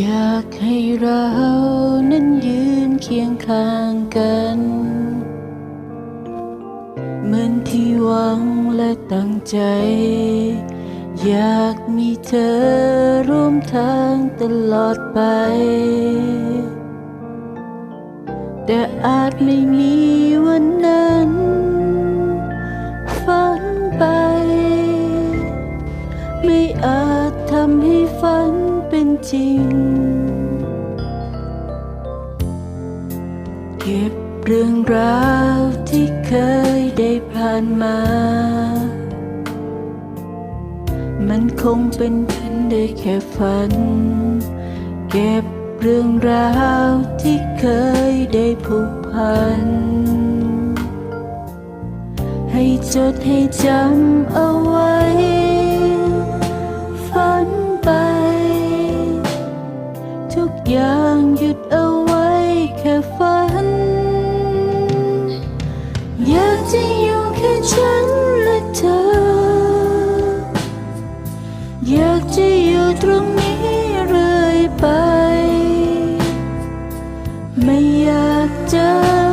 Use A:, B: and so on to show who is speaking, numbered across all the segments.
A: อยากให้เรานั้นยืนเคียงข้างกัน เหมือนที่หวังและตั้งใจ อยากมีเธอร่วมทางตลอดไป แต่อาจไม่มีวันนั้น จริง เก็บเรื่องราวที่เคยได้ผ่านมา มันคงเป็นเพียงได้แค่ฝัน เก็บเรื่องราวที่เคยได้ผูกพัน ให้จดให้จำเอาไว้ ตรงนี้เรื่อยไป ไม่อยากเจอ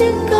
A: อย